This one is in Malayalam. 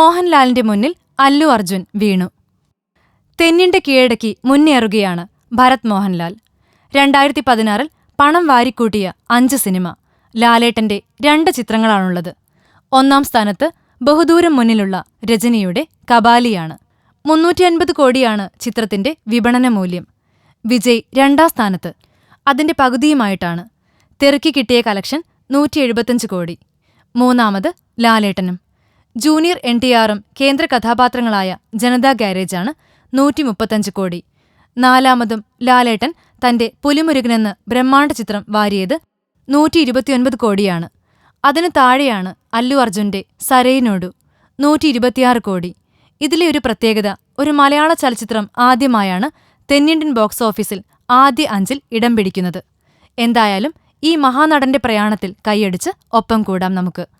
മോഹൻലാലിന്റെ മുന്നിൽ അല്ലു അർജുൻ വീണു. തെന്നിന്റെ കീഴടക്കി മുന്നേറുകയാണ് ഭരത് മോഹൻലാൽ. രണ്ടായിരത്തി പതിനാറിൽ പണം വാരിക്കൂട്ടിയ അഞ്ച് സിനിമ ലാലേട്ടന്റെ രണ്ട് ചിത്രങ്ങളാണുള്ളത്. ഒന്നാം സ്ഥാനത്ത് ബഹുദൂരം മുന്നിലുള്ള രജനിയുടെ കബാലിയാണ് മുന്നൂറ്റി അൻപത് കോടിയാണ് ചിത്രത്തിന്റെ വിപണന മൂല്യം. വിജയ് രണ്ടാം സ്ഥാനത്ത്. അതിന്റെ പകുതിയുമായിട്ടാണ്. തെറുക്കി കിട്ടിയ കലക്ഷൻ നൂറ്റി എഴുപത്തഞ്ച് കോടി. മൂന്നാമത് ലാലേട്ടനും. ജൂനിയർ എൻ ടി ആറും കേന്ദ്ര കഥാപാത്രങ്ങളായ ജനതാ ഗാരേജാണ് നൂറ്റി മുപ്പത്തഞ്ച് കോടി. നാലാമതും ലാലേട്ടൻ തന്റെ പുലിമുരുകനെന്ന് ബ്രഹ്മാണ്ഡ ചിത്രം വാരിയത് നൂറ്റി ഇരുപത്തിയൊൻപത് കോടിയാണ്. അതിനു താഴെയാണ് അല്ലു അർജുന്റെ സരയിനോടു നൂറ്റി ഇരുപത്തിയാറ് കോടി. ഇതിലെ ഒരു പ്രത്യേകത ഒരു മലയാള ചലച്ചിത്രം ആദ്യമായാണ് തെന്നിന്ത്യൻ ബോക്സ് ഓഫീസിൽ ആദ്യ അഞ്ചിൽ ഇടം പിടിക്കുന്നത്. എന്തായാലും ഈ മഹാനടന്റെ പ്രയാണത്തിൽ കൈയടിച്ച് ഒപ്പം കൂടാം നമുക്ക്.